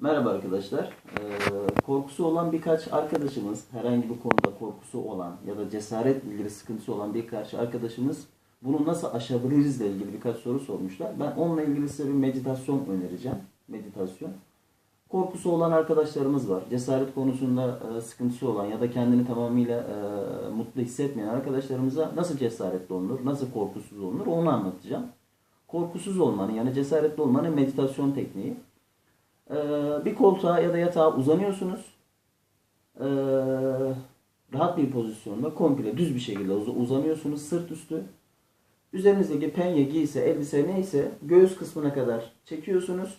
Merhaba arkadaşlar. Ee, korkusu olan birkaç arkadaşımız, herhangi bir konuda korkusu olan ya da cesaretle ilgili sıkıntısı olan birkaç arkadaşımız bunu nasıl aşabiliriz ile ilgili birkaç soru sormuşlar. Ben onunla ilgili size bir meditasyon önereceğim. Meditasyon. Korkusu olan arkadaşlarımız var. Cesaret konusunda e, sıkıntısı olan ya da kendini tamamıyla e, mutlu hissetmeyen arkadaşlarımıza nasıl cesaretli olunur, nasıl korkusuz olunur onu anlatacağım. Korkusuz olmanın yani cesaretli olmanın meditasyon tekniği. Ee, bir koltuğa ya da yatağa uzanıyorsunuz. Ee, rahat bir pozisyonda komple düz bir şekilde uz- uzanıyorsunuz sırt üstü. Üzerinizdeki penye, giysi, elbise neyse göğüs kısmına kadar çekiyorsunuz.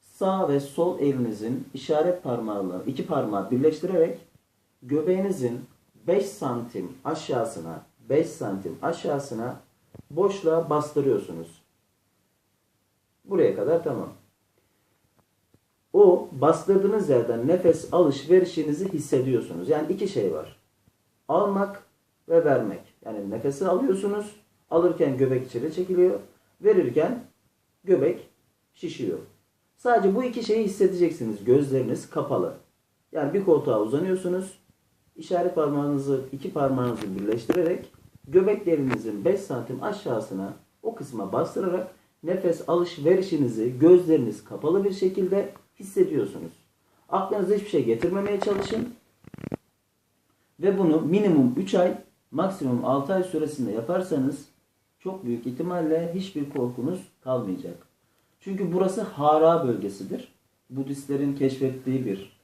Sağ ve sol elinizin işaret parmağıyla iki parmağı birleştirerek göbeğinizin 5 santim aşağısına 5 santim aşağısına boşluğa bastırıyorsunuz. Buraya kadar tamam. O bastırdığınız yerden nefes alışverişinizi hissediyorsunuz. Yani iki şey var. Almak ve vermek. Yani nefesi alıyorsunuz. Alırken göbek içeri çekiliyor. Verirken göbek şişiyor. Sadece bu iki şeyi hissedeceksiniz. Gözleriniz kapalı. Yani bir koltuğa uzanıyorsunuz. İşaret parmağınızı, iki parmağınızı birleştirerek göbeklerinizin 5 santim aşağısına o kısma bastırarak nefes alışverişinizi gözleriniz kapalı bir şekilde hissediyorsunuz. Aklınıza hiçbir şey getirmemeye çalışın. Ve bunu minimum 3 ay, maksimum 6 ay süresinde yaparsanız çok büyük ihtimalle hiçbir korkunuz kalmayacak. Çünkü burası hara bölgesidir. Budistlerin keşfettiği bir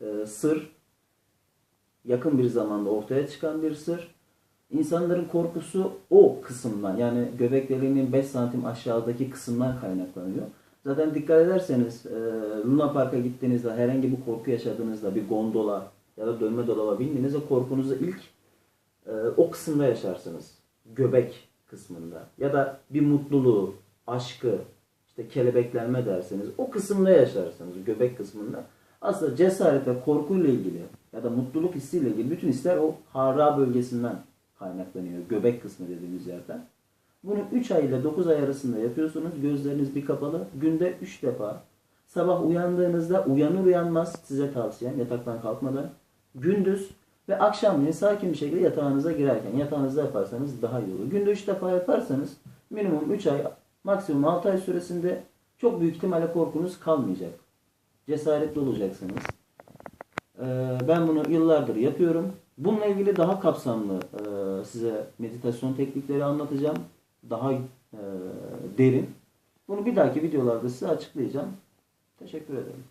e, sır. Yakın bir zamanda ortaya çıkan bir sır. İnsanların korkusu o kısımdan yani göbeklerinin 5 santim aşağıdaki kısımdan kaynaklanıyor. Zaten dikkat ederseniz e, Luna Park'a gittiğinizde herhangi bir korku yaşadığınızda bir gondola ya da dönme dolaba bindiğinizde korkunuzu ilk e, o kısımda yaşarsınız. Göbek kısmında. Ya da bir mutluluğu, aşkı, işte kelebeklenme derseniz o kısımda yaşarsınız. Göbek kısmında. Aslında cesaret ve korkuyla ilgili ya da mutluluk hissiyle ilgili bütün hisler o hara bölgesinden kaynaklanıyor. Göbek kısmı dediğimiz yerden. Bunu 3 ay ile 9 ay arasında yapıyorsunuz. Gözleriniz bir kapalı. Günde 3 defa. Sabah uyandığınızda uyanır uyanmaz size tavsiyem yataktan kalkmadan. Gündüz ve akşamleyin sakin bir şekilde yatağınıza girerken yatağınızda yaparsanız daha iyi olur. Günde 3 defa yaparsanız minimum 3 ay maksimum 6 ay süresinde çok büyük ihtimalle korkunuz kalmayacak. Cesaretli olacaksınız. Ee, Ben bunu yıllardır yapıyorum. Bununla ilgili daha kapsamlı e, size meditasyon teknikleri anlatacağım. Daha e, derin. Bunu bir dahaki videolarda size açıklayacağım. Teşekkür ederim.